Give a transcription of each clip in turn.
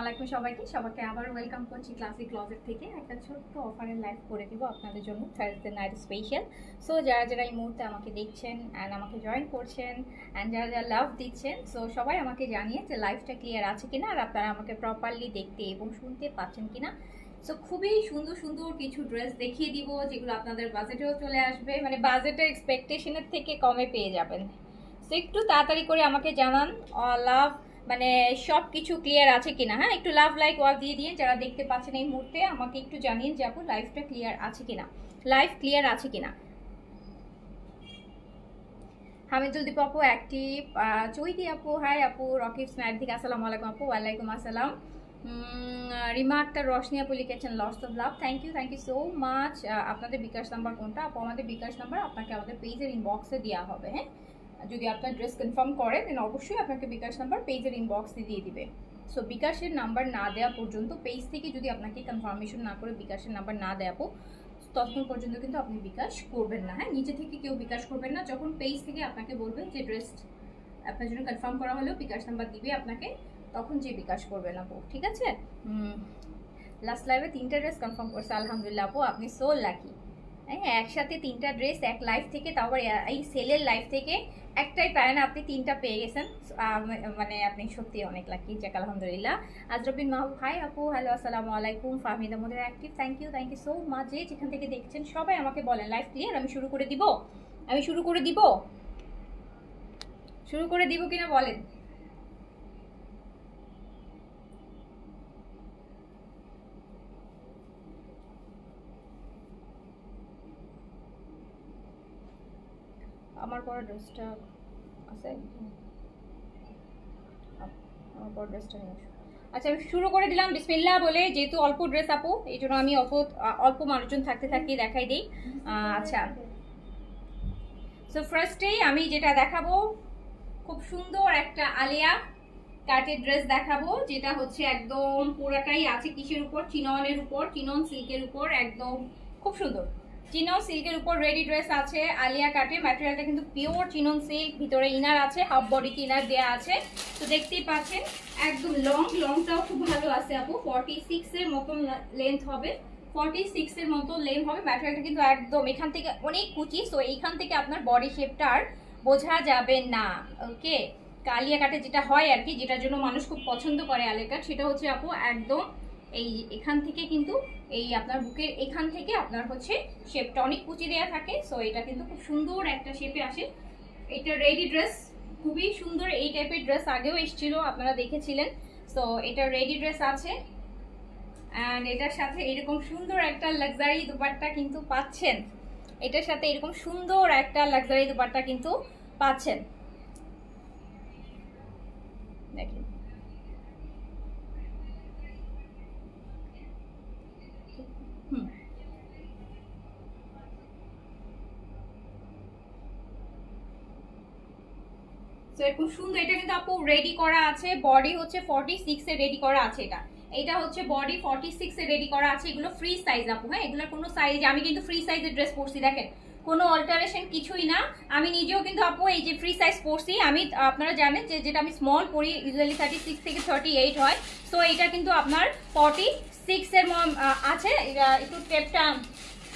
আলাইকুম সবাইকে। সবাইকে আবার ওয়েলকাম করছি ক্লাসিক থেকে। একটা ছোট্ট অফারের লাইভ করে দিব আপনাদের জন্য নাইট স্পেশাল সো যারা যারা এই মুহূর্তে আমাকে দেখছেন অ্যান্ড আমাকে জয়েন করছেন অ্যান্ড যারা যারা লাভ দিচ্ছেন সো সবাই আমাকে জানিয়ে যে ক্লিয়ার আছে আর আপনারা আমাকে প্রপারলি দেখতে এবং শুনতে পাচ্ছেন কিনা। সো খুবই সুন্দর সুন্দর কিছু ড্রেস দেখিয়ে দিব যেগুলো আপনাদের বাজেটেও চলে আসবে। মানে বাজেটের এক্সপেকটেশনের থেকে কমে পেয়ে যাবেন। সো একটু তাড়াতাড়ি করে আমাকে জানান। লাভ মানে সব কিছু ক্লিয়ার আছে কিনা হ্যাঁ? একটু লাভ লাইক ওয়াল দিয়ে দিয়ে যারা দেখতে পাচ্ছেন এই মুহূর্তে, আমাকে একটু জানিয়ে যে আপু লাইফটা ক্লিয়ার আছে কিনা। লাইফ ক্লিয়ার আছে কিনা। হামিদুল দীপ আপু অ্যাক্টিভ চৈতি আপু হাই আপু, রকিব স্নাইড থেকে আসসালামু আলাইকুম আপু, ওয়ালাইকুম আসসালাম। রিমা আক্তার, রশনি আপু লিখেছেন loss of love thank you thank you so much আপনাদের বিকাশ নাম্বার কোনটা? আপু, আমাদের বিকাশ নাম্বার আপনাকে আমাদের পেজের ইনবক্সে দেওয়া হবে হ্যাঁ? যদি আপনার ড্রেস কনফার্ম করে দেন অবশ্যই আপনাকে বিকাশ নাম্বার পেজের ইনবক্সে দিয়ে দিবে। সো বিকাশের নাম্বার না দেওয়া পর্যন্ত পেজ থেকে যদি আপনাকে কনফার্মেশন না করে বিকাশের নাম্বার না দেওয়া ততক্ষণ পর্যন্ত কিন্তু আপনি বিকাশ করবেন না। হ্যাঁ নিজে থেকে কেউ বিকাশ করবেন না। যখন পেজ থেকে আপনাকে বলবে যে ড্রেস আপনার জন্য কনফার্ম করা হলেও বিকাশ নাম্বার দিবে আপনাকে, তখন যে বিকাশ করবেন আপু ঠিক আছে? লাস্ট লাইভে তিনটা ড্রেস কনফার্ম করছে। আলহামদুলিল্লাহ আপু, আপনি সো লাকি একসাথে তিনটা ড্রেস এক লাইফ থেকে, তারপর এই সেলের লাইফ থেকে একটাই পায় না আপনি তিনটা পেয়ে গেছেন। মানে আপনি সত্যি অনেক লাকি যাক, আলহামদুলিল্লাহ। আজরবিন মাহবুব হাই আপু হ্যালো আসসালামু আলাইকুম। ফাহমিদা মোদের active thank you thank you so much যে যেখান থেকে দেখছেন, সবাই আমাকে বলেন লাইফ ক্লিয়ার আমি শুরু করে দিব? আমি শুরু করে দিব? শুরু করে দিব কিনা বলেন? আমার পরা ড্রেসটা আছে? আমার পরা ড্রেসটা নিয়ে আচ্ছা আমি শুরু করে দিলাম। বিসমিল্লা বলে, যেহেতু অল্প ড্রেস আপু, এই জন্য আমি অল্প অল্প মানুষজন থাকতে থাকতে দেখাই দিই। আচ্ছা। সো ফার্স্টেই আমি যেটা দেখাবো, খুব সুন্দর একটা আলিয়া কাটের ড্রেস দেখাবো, যেটা হচ্ছে একদম পুরাটাই আছে কিসের উপর? চিননের উপর, চিনন সিল্কের উপর, একদম খুব সুন্দর। চিনন সিল্কের উপর রেডি ড্রেস আছে, আলিয়া কাটে ম্যাটেরিয়ালটা কিন্তু পিওর চিনন সিল্ক ভিতরে ইনার আছে হাফ বডিতে ইনার দেওয়া আছে। তো দেখতেই পাচ্ছেন, একদম লং লংটাও খুব ভালো আছে আপু। ফর্টি সিক্সের মতন লেন্থ হবে। ফর্টি সিক্সের মতো লেন্থ হবে। ম্যাটেরিয়ালটা কিন্তু একদম এখান থেকে অনেক কুচি সো এইখান থেকে আপনার বডি শেপটা আর বোঝা যাবে না ওকে কালিয়া কাটে যেটা হয় আর কি, যেটার জন্য মানুষ খুব পছন্দ করে আলিয়া কাট সেটা হচ্ছে আপু একদম এই এখান থেকে কিন্তু এই আপনার বুকের এখান থেকে আপনার হচ্ছে শেপটা অনেক কুচি দেওয়া থাকে। সো এটা কিন্তু খুব সুন্দর একটা শেপে আসে। এটা রেডি ড্রেস খুবই সুন্দর এই টাইপের ড্রেস আগেও এসেছিল, আপনারা দেখেছিলেন। সো এটা রেডি ড্রেস আছে। অ্যান্ড এটার সাথে এরকম সুন্দর একটা লাক্সারি দুপাট্টা কিন্তু পাচ্ছেন। এটার সাথে এরকম সুন্দর একটা লাক্সারি দুপাট্টা কিন্তু পাচ্ছেন। দেখেন হুম এরকম সুন্দর, এটা কিন্তু আপু রেডি করা আছে বডি হচ্ছে ফর্টি সিক্স রেডি করা আছে এটা। এটা হচ্ছে বডি ফর্টি সিক্স রেডি করা আছে, এগুলো ফ্রি সাইজ আপু হ্যাঁ? এগুলোর কোনো সাইজ আমি কিন্তু ফ্রি সাইজের ড্রেস পরছি, দেখেন। কোনো অল্টারেশন কিছুই না। আমি নিজেও কিন্তু আপু এই যে ফ্রি সাইজ পরছি, আমি, আপনারা জানেন যে যেটা আমি স্মল পরি ইউজুয়ালি থার্টি সিক্স থেকে থার্টি এইট হয়। সো এটা কিন্তু আপনার ফর্টি সিক্সের আছে। একটু টেপটা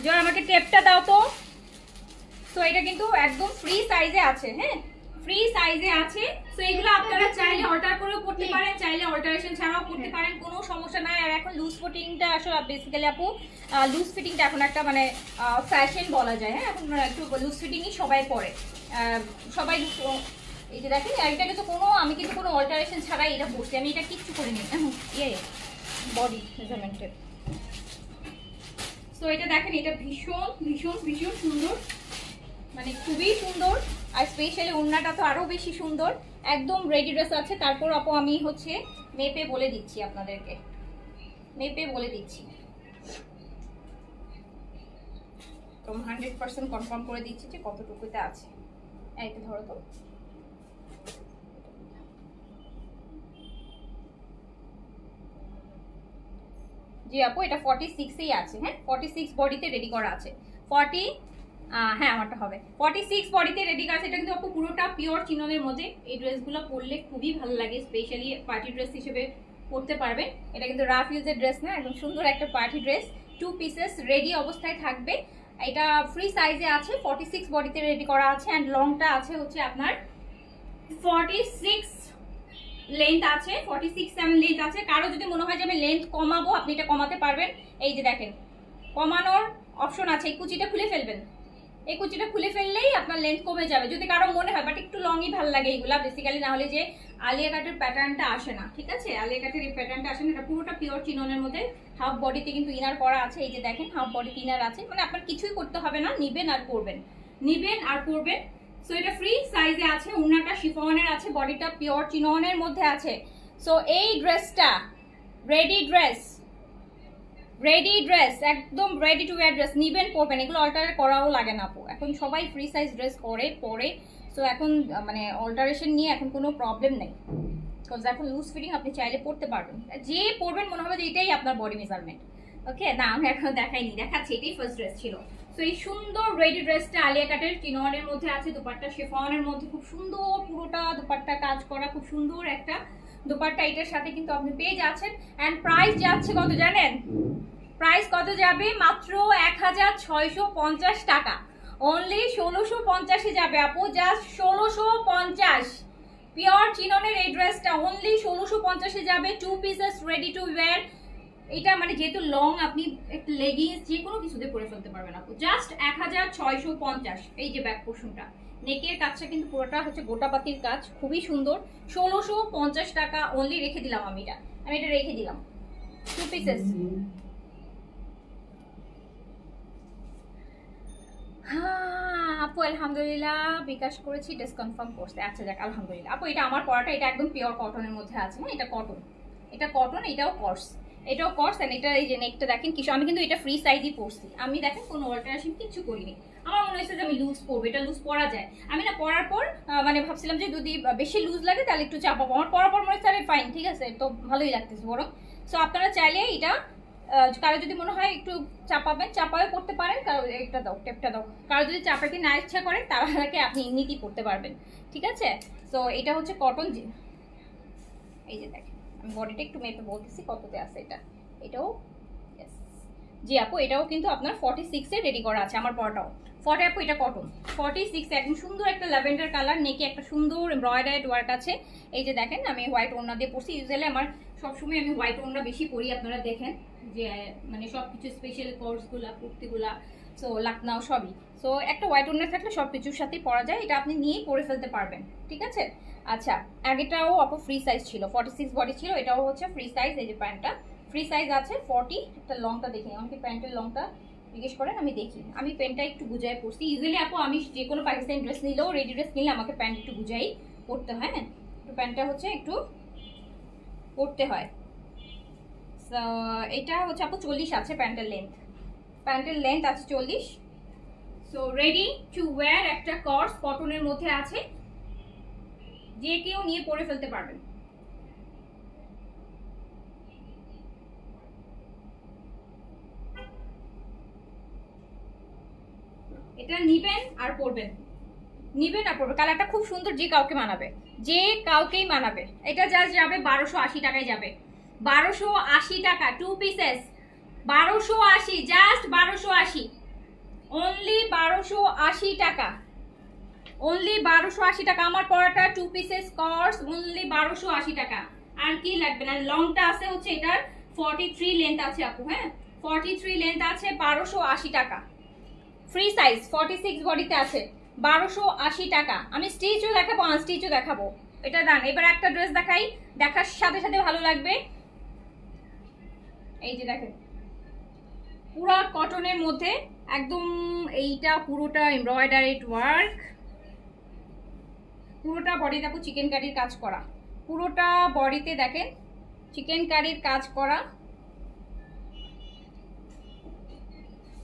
যেমন আমাকে টেপটা দাও তো। সো এটা কিন্তু একদম ফ্রি সাইজে আছে হ্যাঁ? ফ্রি সাইজে আছে সো এগুলো আপনারা চাইলে অল্টার করেও করতে পারেন চাইলে অল্টারেশন ছাড়াও করতে পারেন কোনো সমস্যা নাই। আর এখন লুজ ফিটিংটা আসলে বেসিক্যালি আপু লুজ ফিটিংটা এখন একটা মানে ফ্যাশন বলা যায় হ্যাঁ? এখন একটু লুজ ফিটিংই সবাই পরে। সবাই এই যে দেখেন এটা কিন্তু কোনো আমি কিন্তু কোনো অল্টারেশন ছাড়াই এটা বসছি আমি এটা কিচ্ছু করিনি। ইয়ে বডি মেজারমেন্টের সো এটা দেখেন এটা ভীষণ ভীষণ ভীষণ সুন্দর। মানে খুবই সুন্দর। আর স্পেশালি ওড়নাটা তো আরও বেশি সুন্দর। একদম রেডি ড্রেস আছে। তারপর আপু, আমি হচ্ছে মেপে বলে দিচ্ছি আপনাদেরকে। মেপে বলে দিচ্ছি। তো হান্ড্রেড পার্সেন্ট কনফার্ম করে দিচ্ছি যে কতটুকুতে আছে। এইটা ধরো তো। জি আপু, এটা ফর্টি সিক্সেই আছে হ্যাঁ? ফর্টি সিক্স বডিতে রেডি করা আছে। ফর্টি হ্যাঁ আমারটা হবে। ফর্টি সিক্স বডিতে রেডি আছে। এটা কিন্তু আপু পুরোটা পিওর চিননের মধ্যে। এই ড্রেসগুলো পরলে খুবই ভালো লাগে স্পেশালি পার্টি ড্রেস হিসেবে পরতে পারবে। এটা কিন্তু রাফ ইউজের ড্রেস না, একদম সুন্দর একটা party dress two pieces ready অবস্থায় থাকবে। এটা ফ্রি সাইজে আছে ফর্টি সিক্স বডিতে রেডি করা আছে। অ্যান্ড লংটা আছে হচ্ছে আপনার ফর্টি সিক্স লেন্থ আছে ফর্টি সিক্স এম লেন্থ আছে। কারও যদি মনে হয় যে আমি লেন্থ কমাবো, আপনি এটা কমাতে পারবেন। এই যে দেখেন, কমানোর অপশন আছে। এই কুচিটা খুলে ফেলবেন। এই কুচিটা খুলে ফেললেই আপনার লেন্থ কমে যাবে। যদি কারও মনে হয় বাট একটু লংই ভালো লাগে এইগুলা বেসিক্যালি না হলে যে আলিয়া কাটের প্যাটার্নটা আসে না, ঠিক আছে? আলিয়া কাটের এই প্যাটার্নটা আসে না, এটা পুরোটা পিওর চিননের মধ্যে হাফ বডিতে কিন্তু ইনার করা আছে, এই যে দেখেন হাফ বডিতে ইনার আছে মানে আপনার কিছুই করতে হবে না, নিবেন আর পরবেন নিবেন আর পরবেন সো এটা ফ্রি সাইজে আছে উন্নাটা শিফনের আছে বডিটা পিওর চিননের মধ্যে আছে। সো এই ড্রেসটা রেডি ড্রেস রেডি ড্রেস একদম রেডি টু ওয়ার ড্রেস নিবেন, পরবেন, এগুলো অল্টার করাও লাগে না আপু। এখন সবাই ফ্রি সাইজ ড্রেস করে, পরে সো এখন মানে অল্টারেশন নিয়ে এখন কোনো প্রবলেম নেই। বিকজ এখন লুজ ফিটিং আপনি চাইলে পড়তে পারবেন। যে পরবেন, মনে হবে যে এটাই আপনার বডি মেজারমেন্ট ওকে না, আমি এখন দেখাইনি, দেখাচ্ছি, এটাই ফার্স্ট ড্রেস ছিল। তো এই সুন্দর রেডি ড্রেসটা আলিয়া কাটের চিনোয়ারের মধ্যে আছে, দুপাট্টা শেফনের মধ্যে, খুব সুন্দর পুরোটা দুপাট্টা কাজ করা, খুব সুন্দর একটা দুপাট্টা এটার সাথে কিন্তু আপনি পেয়ে যাচ্ছেন। অ্যান্ড প্রাইস যাচ্ছে কত জানেন? প্রাইস কত যাবে? মাত্র এক হাজার ছয়শো পঞ্চাশ টাকা। অনলি ষোলোশো পঞ্চাশে যাবে আপু জাস্ট ষোলোশো পঞ্চাশ। পিওর চিননের এই ড্রেসটা অনলি ষোলোশো পঞ্চাশে যাবে। Two pieces ready to wear এটা মানে যেহেতু লং আপনি একটা লেগিংস যে কোনো কিছুতে পরে ফেলতে পারবেন আপু। জাস্ট এক হাজার ছয়শো পঞ্চাশ। এই যে ব্যাক পোর্শনটা নেকের কাজটা কিন্তু পুরোটা হচ্ছে গোটাপাতির কাজ, খুবই সুন্দর। ষোলোশো পঞ্চাশ টাকা অনলি রেখে দিলাম আমি এটা। আমি এটা রেখে দিলাম। টু পিসেস হ্যাঁ আপু, আলহামদুলিল্লাহ, বিকাশ করেছি ডিসকনফার্ম করছে। আচ্ছা যাক, আলহামদুলিল্লাহ। আপু, এটা আমার পড়াটা এটা একদম পিওর কটনের মধ্যে আছে। হ্যাঁ এটা কটন এটা কটন এটাও কর্স এটাও কর্স অ্যান্ড এটা এই যে নেকটা দেখেন কিছু আমি কিন্তু এটা ফ্রি সাইজই পরছি। আমি দেখেন কোনো অল্টারেশন কিছু করিনি। আমার মনে হয়েছে যে আমি লুজ পরবো এটা লুজ পরা যায়। আমি না পরার পর মানে ভাবছিলাম যে যদি বেশি লুজ লাগে তাহলে একটু চাপাবো আমার পরার পর মনে হচ্ছে ফাইন ঠিক আছে, তো ভালোই লাগতেছে বরং। সো আপনারা চাইলে এটা কারও যদি মনে হয় একটু চাপাবেন চাপাও করতে পারেন, কারও একটা দাও টেপটা দাও। কারও যদি চাপাতে না ইচ্ছা করে তাহলে আপনি এমনিতেই করতে পারবেন, ঠিক আছে? তো এটা হচ্ছে কটন এই যে দেখেন, আমি বডিটা একটু মেপে বলতেছি, কততে আছে এটা। এটাও. জি আপু, এটাও কিন্তু আপনার ফর্টি সিক্সে রেডি করা আছে, আমার পরটাও ফর্টি আপু এটা কটন ফর্টি সিক্স একদম সুন্দর একটা ল্যাভেন্ডার কালার নেকি একটা সুন্দর এমব্রয়ডারি ওয়ার্ক আছে। এই যে দেখেন, আমি হোয়াইট ওড়না দিয়ে পরছি। ইউজুয়ালি আমার সবসময় আমি হোয়াইট ওড়না বেশি পরি, আপনারা দেখেন যে মানে সব কিছু স্পেশাল কোর্সগুলা কুর্তিগুলা সো লাকনাও সবই। সো একটা হোয়াইট ওড়না থাকলে সব কিছুর সাথেই পরা যায়, এটা আপনি নিয়েই পরে ফেলতে পারবেন, ঠিক আছে? আচ্ছা আগেটাও আপু ফ্রি সাইজ ছিল ফর্টি সিক্স বডি ছিল, এটাও হচ্ছে ফ্রি সাইজ এই যে প্যান্টটা ফ্রি সাইজ আছে ফর্টি একটা লংটা দেখি আমাকে প্যান্টের লংটা জিজ্ঞেস করেন, আমি দেখি। আমি প্যান্টটা একটু বুঝাই পড়ছি। ইউজুয়ালি আপু, আমি যে কোনো পাকিস্তানি ড্রেস নিলেও রেডি ড্রেস নিলে আমাকে প্যান্ট একটু বুঝাই পড়তে হয় হ্যাঁ? তো প্যান্টটা হচ্ছে একটু পড়তে হয়। এটা হচ্ছে আপু চল্লিশ আছে প্যান্টের লেন্থ প্যান্টের লেন্থ আছে চল্লিশ। সো রেডি টু ওয়্যার একটা কর্স কটনের মধ্যে আছে। যে কেউ নিয়ে পরে ফেলতে পারবেন। এটা নিবেন আর পরবেন। নিবেন আর পরবেন। কালারটা খুব সুন্দর যে কাউকে মানাবে। যে কাউকেই মানাবে। এটা জাস্ট যাবে বারোশো আশি টাকায় যাবে। বারোশো আশি টাকা টু পিসেস বারোশো আশি জাস্ট বারোশো আশি। অনলি বারোশো আশি টাকা। অনলি বারোশো আশি টাকা। আমার পড়াটা টু পিসেস কর্স অনলি বারোশো আশি টাকা। আর কি লাগবে না? লংটা আছে হচ্ছে এটার ফর্টি থ্রি লেন্থ আছে আপু হ্যাঁ? ফর্টি থ্রি লেন্থ আছে বারোশো আশি টাকা। ফ্রি সাইজ ফর্টি সিক্স বডিতে আছে। বারোশো আশি টাকা। আমি স্টিচও দেখাবো আনস্টিচও দেখাবো। এটা দান এবার একটা ড্রেস দেখাই। দেখার সাথে সাথে ভালো লাগবে। এই যে দেখেন। পুরা কটনের মধ্যে একদম এইটা পুরোটা এমব্রয়ডারিড ওয়ার্ক পুরোটা বডি দেখো চিকেন কারির কাজ করা। পুরোটা বডিতে দেখেন চিকেন কারির কাজ করা।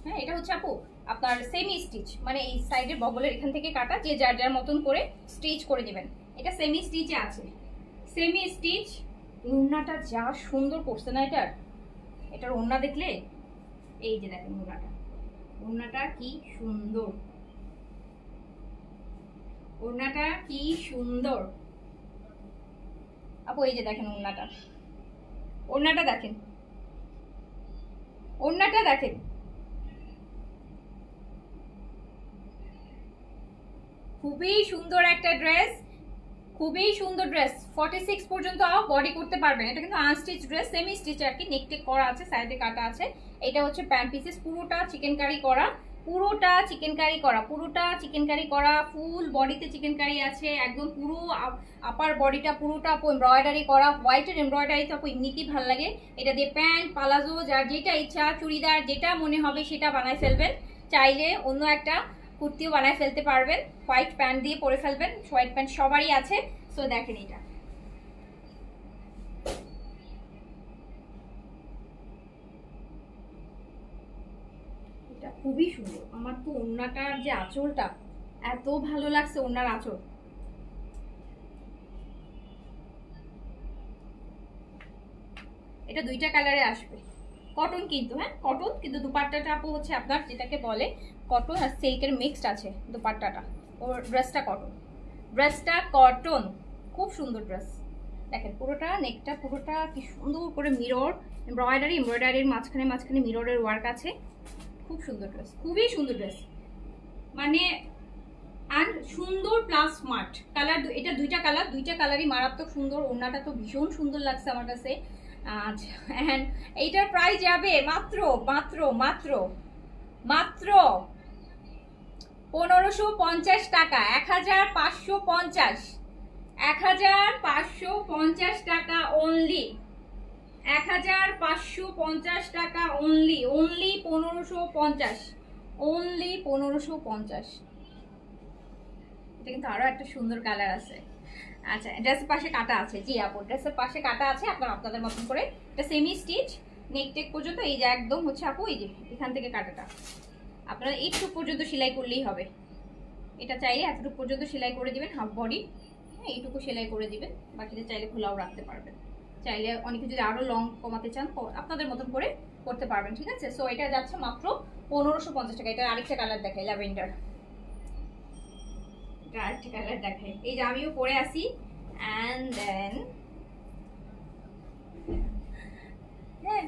হ্যাঁ এটা হচ্ছে আপু। আপনার সেমি স্টিচ মানে এই সাইডের বগলের এখান থেকে কাটা, যে যার যার মতন করে স্টিচ করে দিবেন এটা সেমি স্টিচে আছে। সেমি স্টিচ ওড়নাটা যা সুন্দর করছে না এটার? এটার ওড়না দেখলে? এই যে দেখেন ওড়নাটা। ওড়নাটা কি সুন্দর। ওড়নাটা কি সুন্দর। আপু, এই যে দেখেন ওড়নাটা। ওড়নাটা দেখেন। ওড়নাটা দেখেন। খুবই সুন্দর একটা ড্রেস খুবই সুন্দর ড্রেস ফর্টি সিক্স পর্যন্ত বডি করতে পারবেন এটা কিন্তু আনস্টিচ ড্রেস সেমি স্টিচ আর কি নেকটেক করা আছে সাইডে কাটা আছে। এটা হচ্ছে প্যান্ট পিসেস পুরোটা চিকেন কারি করা, পুরোটা চিকেন কারি করা, পুরোটা চিকেন কারি করা ফুল বডিতে চিকেন কারি আছে, একদম পুরো আপার বডিটা পুরোটা আপু এমব্রয়ডারি করা হোয়াইটের এমব্রয়ডারি তো আপু এমনিতেই ভালো লাগে। এটা দিয়ে প্যান্ট পালাজো যার যেটা ইচ্ছা, চুড়িদার, যেটা মনে হবে সেটা বানায় ফেলবেন। চাইলে অন্য একটা কুর্তিও বানায় ফেলতে পারবেন। হোয়াইট প্যান্ট দিয়ে পরে ফেলবেন। হোয়াইট প্যান্ট সবারই আছে। সো দেখেন এটা। খুবই সুন্দর। আমার তো ওড়নাটার যে আঁচলটা, এত ভালো লাগছে ওড়নার আঁচল। এটা দুইটা কালারে আসবে। কটন কিন্তু হ্যাঁ? কটন কিন্তু দুপাট্টাটা আপু হচ্ছে আপনার যেটাকে বলে কটন আর সিল্কের মিক্সড আছে দুপাট্টাটা। ওর ড্রেসটা কটন ড্রেসটা কটন খুব সুন্দর ড্রেস দেখেন, পুরোটা নেকটা পুরোটা কি সুন্দর করে মিরর এমব্রয়ডারি এমব্রয়ডারির মাঝখানে মাঝখানে মিররের ওয়ার্ক আছে। খুব সুন্দর ড্রেস খুবই সুন্দর ড্রেস মানে আর সুন্দর প্লাস স্মার্ট কালার এটা দুইটা কালার দুইটা কালারই মারাত্মক সুন্দর, ওড়নাটা তো ভীষণ সুন্দর লাগছে আমার কাছে। আচ্ছা অ্যান্ড এইটার প্রাইস যাবে। মাত্র মাত্র মাত্র মাত্র পনেরোশো পঞ্চাশ টাকা। এক হাজার পাঁচশো পঞ্চাশ। এক হাজার পাঁচশো পঞ্চাশ টাকা অনলি এক হাজার পাঁচশো পঞ্চাশ টাকা অনলি অনলি পনেরোশো পঞ্চাশ। অনলি পনেরোশো পঞ্চাশ। এটা কিন্তু আরও একটা সুন্দর কালার আছে। আচ্ছা ড্রেসের পাশে কাটা আছে। জি আপু, ড্রেসের পাশে কাটা আছে। আপনার আপনাদের মতন করে এটা সেমি স্টিচ নেক টেক পর্যন্ত, এই যে একদম হচ্ছে আপু, এই যে এখান থেকে কাটাটা। আপনারা এইটুকু পর্যন্ত সেলাই করলেই হবে। এটা চাইলে এতটুকু পর্যন্ত সেলাই করে দিবেন, হাফ বডি। হ্যাঁ এইটুকু সেলাই করে দিবেন। বাকিটা চাইলে খোলাও রাখতে পারবেন। চাইলে অনেকে যদি আরও লং কমাতে চান আপনাদের মতন করে করতে পারবেন, ঠিক আছে? সো এটা যাচ্ছে মাত্র পনেরোশো পঞ্চাশ টাকা। এটা আরেকটা কালার দেখায় ল্যাভেন্ডার। আরেকটা কালার দেখাই? এই যে আমিও পরে আসি। অ্যান্ড দেন হ্যাঁ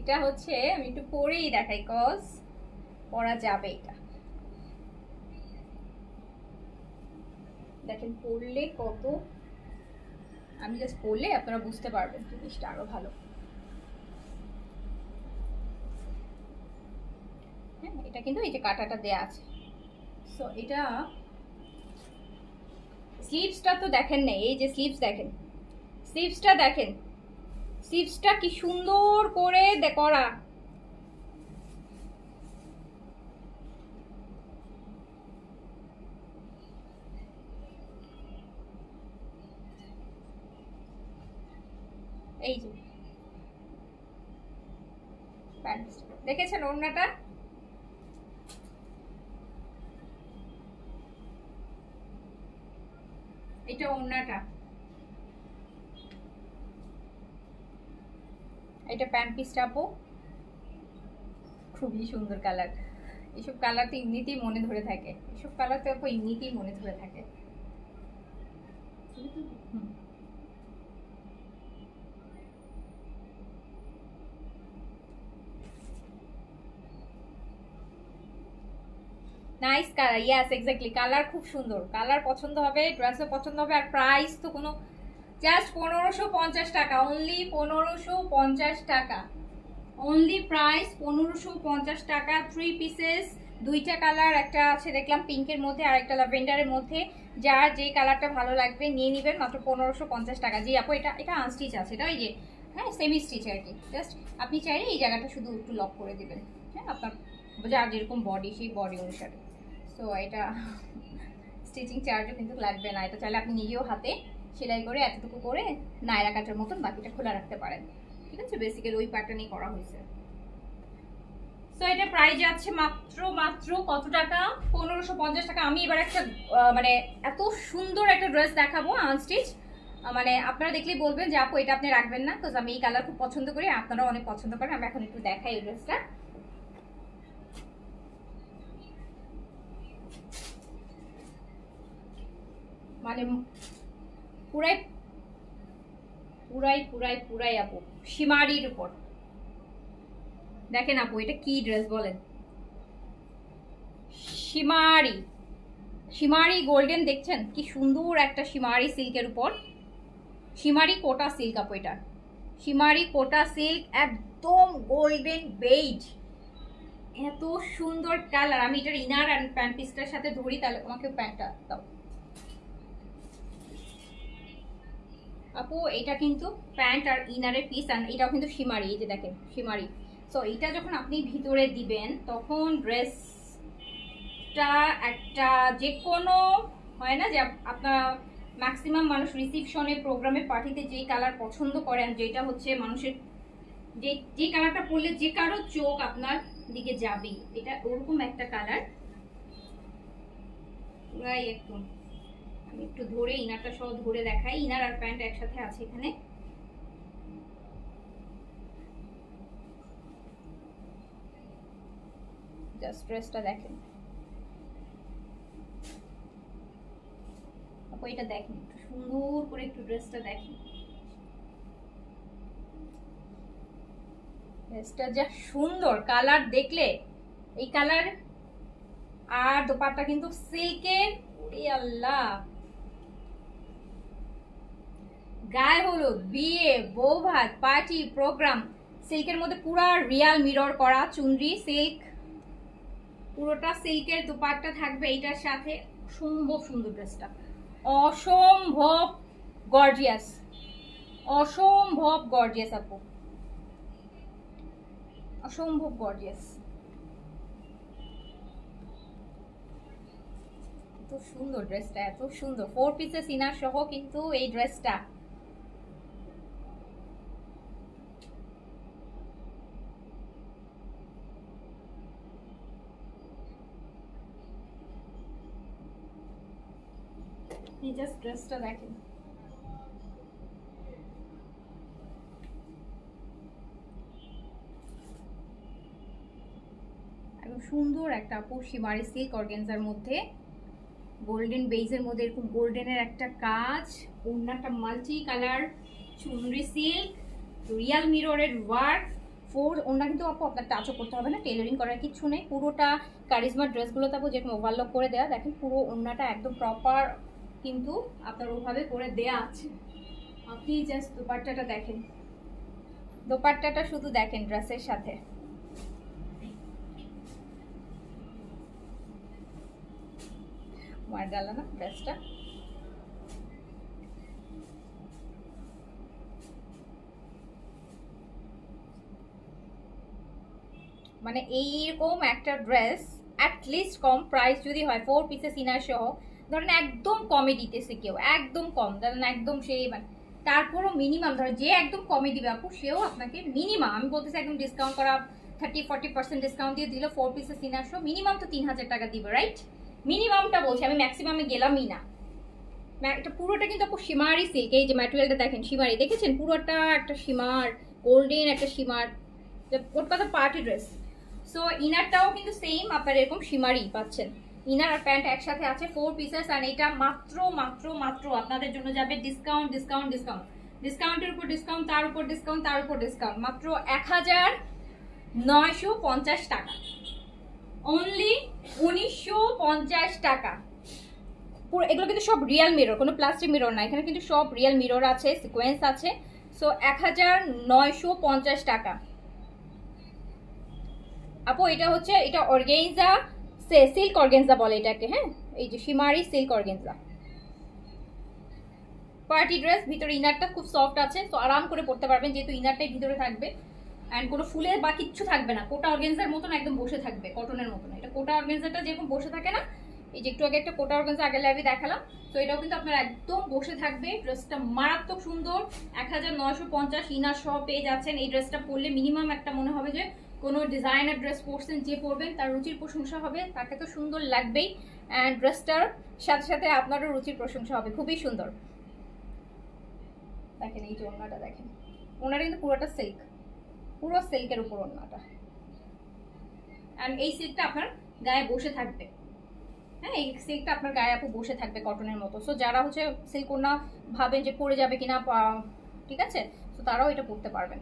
এটা হচ্ছে, আমি একটু পরেই দেখাই কজ পরা যাবে এটা। দেখেন, পড়লে কত? আমি জাস্ট পড়লে আপনারা বুঝতে পারবেন জিনিসটা আরও ভালো। হ্যাঁ এটা কিন্তু এই যে কাটাটা দেয়া আছে। সো এটা স্লিভসটা তো দেখেন না এই যে স্লিভস দেখেন। স্লিভসটা দেখেন। স্লিভসটা কি সুন্দর করে করা। এই যে। দেখেছেন ওড়নাটা? এটা ওড়নাটা এটা প্যান্ট পিসটা, আপু। খুবই সুন্দর কালার। এসব কালার তো এমনিতেই মনে ধরে থাকে। এসব কালার তো এমনিতেই মনে ধরে থাকে। হুম। Nice colour yes exactly colour খুব সুন্দর। কালার পছন্দ হবে ড্রেসও পছন্দ হবে, আর প্রাইস তো কোনো জাস্ট পনেরোশো পঞ্চাশ টাকা অনলি পনেরোশো পঞ্চাশ টাকা। অনলি প্রাইস পনেরোশো পঞ্চাশ টাকা থ্রি পিসেস দুইটা কালার একটা আছে দেখলাম পিঙ্কের মধ্যে আর একটা ল্যাভেন্ডারের মধ্যে। যার যে কালারটা ভালো লাগবে, নিয়ে নেবেন, মাত্র পনেরোশো পঞ্চাশ টাকা। জি আপু, এটা এটা আনস্টিচ আছে, এটা ওই যে হ্যাঁ সেমি স্টিচ আর কি। জাস্ট আপনি চাইলে এই জায়গাটা শুধু একটু লক করে দেবেন। হ্যাঁ আপনার, যার যেরকম বডি সেই বডি অনুসারে। সো এটা স্টিচিং চার্জও কিন্তু লাগবে না। এটা চাইলে আপনি নিজেও হাতে সেলাই করে এতটুকু করে নায়রা কাটার মতন বাকিটা খোলা রাখতে পারেন। ঠিক আছে? বেসিক্যালি ওই প্যাটার্নই করা হয়েছে। সো এটা প্রাইস যাচ্ছে মাত্র মাত্র কত টাকা? পনেরোশো পঞ্চাশ টাকা। আমি এবার একটা মানে এত সুন্দর একটা ড্রেস দেখাবো আনস্টিচ মানে আপনারা দেখলেই বলবেন যে, আপু, এটা আপনি রাখবেন না বিকজ আমি এই কালার খুব পছন্দ করি, আপনারাও অনেক পছন্দ করেন আমি এখন একটু দেখাই এই ড্রেসটা মানে পুরাই পুরাই পুরাই পুরাই আপু, সীমারির উপর। দেখেন আপু, এটা কি ড্রেস বলেন? সীমারি। সীমারি গোল্ডেন দেখছেন? কি সুন্দর একটা সীমারি সিল্কের উপর। সীমারি কোটা সিল্ক আপু এটা। সীমারি কোটা সিল্ক একদম গোল্ডেন বেজ এত সুন্দর কালার আমি এটার ইনার অ্যান্ড প্যান্ট পিসটার সাথে ধরি, তাহলে আমাকে প্যান্টটা দাও। আপু এটা কিন্তু প্যান্ট আর ইনারের পিস আর এটাও কিন্তু সীমারি, এই যে দেখেন, সীমারি। সো এটা যখন আপনি ভিতরে দিবেন, তখন ড্রেসটা একটা যে কোনো হয় না যে আপনার ম্যাক্সিমাম মানুষ রিসিপশনে প্রোগ্রামে পার্টিতে যেই কালার পছন্দ করেন যেটা হচ্ছে মানুষের, যে যে কালারটা পরলে যে কারও চোখ আপনার দিকে যাবে এটা ওরকম একটা কালার একদম একটু ধরে ইনারটা সহ ধরে দেখাই। ইনার আর প্যান্ট একসাথে আছে এখানে। একটু সুন্দর করে একটু ড্রেসটা দেখেন। ড্রেসটা যা সুন্দর কালার দেখলে, এই কালার আর দোপাট্টা কিন্তু সিল্কের আল্লাহ! গায়ে হলুদ, বিয়ে, বউ ভাত, পার্টি, প্রোগ্রাম, সিল্কের মধ্যে পুরা রিয়াল মিরর করা, চুনরি, সিল্ক, পুরোটা সিল্কের দোপাট্টা থাকবে এইটার সাথে। অসম্ভব সুন্দর ড্রেসটা। অসম্ভব গর্জিয়াস। অসম্ভব গর্জিয়াস আপু। অসম্ভব গর্জিয়াস। এত সুন্দর ড্রেসটা, এত সুন্দর। ফোর পিসেস ইনার সহ কিন্তু এই ড্রেসটা। এই জাস্ট ড্রেসটা দেখেন একদম সুন্দর একটা আপু শিমারি সিল্ক অর্গেনজার মধ্যে গোল্ডেন বেইজের মধ্যে, এরকম গোল্ডেনের একটা কাজ, ওড়নাটা multi colour chunri silk real মিররের work four ওড়না কিন্তু আপু আপনার টাচও করতে হবে না টেলারিং করার কিছু নেই, পুরোটা কারিজমা ড্রেসগুলো তারপর যেরকম ওভারলক করে দেওয়া দেখেন পুরো ওড়নাটা একদম প্রপার কিন্তু আপনার ওভাবে করে দেয়া আছে। আপনি জাস্ট দোপাট্টাটা দেখেন। দোপাট্টাটা শুধু দেখেন ড্রেসের সাথে। মানে এইরকম একটা ড্রেস লিস্ট কম প্রাইস যদি হয় ফোর পিসেস ইনার সহ ধরেন একদম কমে দিতেছে কেউ, একদম কম, ধরেন একদম সেই মানে তারপরও মিনিমাম ধরেন যে একদম কমে দিবে আপু, সেও আপনাকে মিনিমাম আমি বলতেছি একদম ডিসকাউন্ট করা থার্টি ফর্টি পার্সেন্ট ডিসকাউন্ট দিয়ে দিল ফোর পিসেস ইনার সহ মিনিমাম তো তিন হাজার টাকা দিবে রাইট মিনিমামটা বলছি, আমি ম্যাক্সিমামে গেলামই না। এটা পুরোটা কিন্তু আপু সীমারি সিল্ক এই যে ম্যাটেরিয়ালটা দেখেন সীমারি দেখেছেন? পুরোটা একটা সীমার গোল্ডেন একটা সীমার ওর কথা পার্টি ড্রেস সো ইনারটাও কিন্তু সেম আপনার এরকম সীমারই পাচ্ছেন। ইনার আর প্যান্ট একসাথে আছে ফোর পিসেস আর এটা মাত্র মাত্র মাত্র আপনাদের জন্য যাবে ডিসকাউন্ট ডিসকাউন্ট ডিসকাউন্ট ডিসকাউন্টের উপর ডিসকাউন্ট তার উপর ডিসকাউন্ট তার উপর ডিসকাউন্ট মাত্র এক হাজার নয়শো পঞ্চাশ টাকা। অনলি উনিশশো পঞ্চাশ টাকা। এগুলো কিন্তু সব রিয়েল মিরর কোনো প্লাস্টিক মিরর না। এখানে কিন্তু সব রিয়েল মিরর আছে সিকোয়েন্স আছে। সো এক হাজার নয়শো পঞ্চাশ টাকা। আপু, এটা হচ্ছে, এটা অর্গেনজা সিল্ক অর্গেনজা বলে এটাকে হ্যাঁ? এই যে shimmery silk organza. Party dress, ভিতরে ইনারটা খুব সফট আছে, তো আরাম করে পড়তে পারবেন, যেহেতু ইনারটাই ভিতরে থাকবে। অ্যান্ড কোনো ফুলের বা কিচ্ছু থাকবে না, কোটা অর্গেনজার মতন একদম বসে থাকবে, কটনের মতন। এটা কোটা অর্গেনজাটা যেরকম বসে থাকে না, এই যে একটু আগে একটা কোটা অর্গেনজা আগে লাইভে দেখালাম, তো এটাও কিন্তু আপনার একদম বসে থাকবে। ড্রেসটা মারাত্মক সুন্দর, এক হাজার নয়শো পঞ্চাশ ইনার সহ পেয়ে যাচ্ছেন। এই ড্রেসটা পরলে মিনিমাম একটা মনে হবে যে কোনো ডিজাইনার ড্রেস পরছেন, যে পরবেন, তার রুচির প্রশংসা হবে, তাকে তো সুন্দর লাগবেই। অ্যান্ড ড্রেসটার সাথে সাথে আপনারও রুচির প্রশংসা হবে, খুবই সুন্দর। দেখেন এই যে ওড়নাটা দেখেন। ওনাটা কিন্তু পুরোটা সিল্ক পুরো সিল্কের উপর ওনাটা অ্যান্ড এই সিল্কটা আপনার গায়ে বসে থাকবে। হ্যাঁ এই সিল্কটা আপনার গায়ে আপু বসে থাকবে কটনের মতো। সো যারা হচ্ছে সিল্ক না ভাবেন যে পরে যাবে কিনা ঠিক আছে? তো তারাও এটা পরতে পারবেন।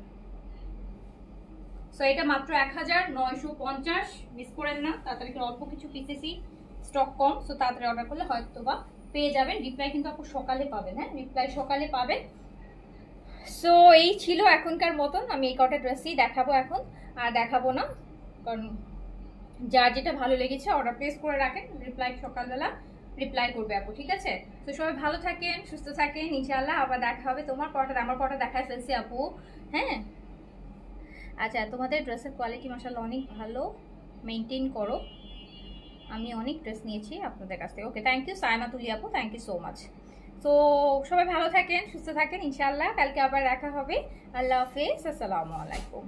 সো এটা মাত্র এক হাজার নয়শো পঞ্চাশ। মিস করেন না, তাড়াতাড়ি অল্প কিছু পিসেসই স্টক কম সো তাড়াতাড়ি অর্ডার করলে হয়তো বা পেয়ে যাবেন। রিপ্লাই কিন্তু আপু সকালে পাবেন হ্যাঁ? রিপ্লাই সকালে পাবেন। সো এই ছিল এখনকার মতন। আমি এই কটা ড্রেসই দেখাবো এখন, আর দেখাবো না, কারণ যার যেটা ভালো লেগেছে অর্ডার প্লেস করে রাখেন। রিপ্লাই সকালবেলা রিপ্লাই করবে আপু, ঠিক আছে? তো সবাই ভালো থাকেন, সুস্থ থাকেন, ইনশাআল্লাহ আবার দেখা হবে তোমার পরটা, আমার পরটা দেখায় ফেলছি আপু হ্যাঁ? আচ্ছা তোমাদের ড্রেসের কোয়ালিটি মশাল অনেক ভালো। মেনটেন করো। আমি অনেক ড্রেস নিয়েছি আপনাদের কাছ থেকে। ওকে থ্যাংক ইউ সায়মাতুলি আপু থ্যাংক ইউ সো মাচ তো সবাই ভালো থাকেন, সুস্থ থাকেন ইনশাল্লাহ কালকে আবার দেখা হবে। আল্লাহ হাফেজ, আসসালামু আলাইকুম।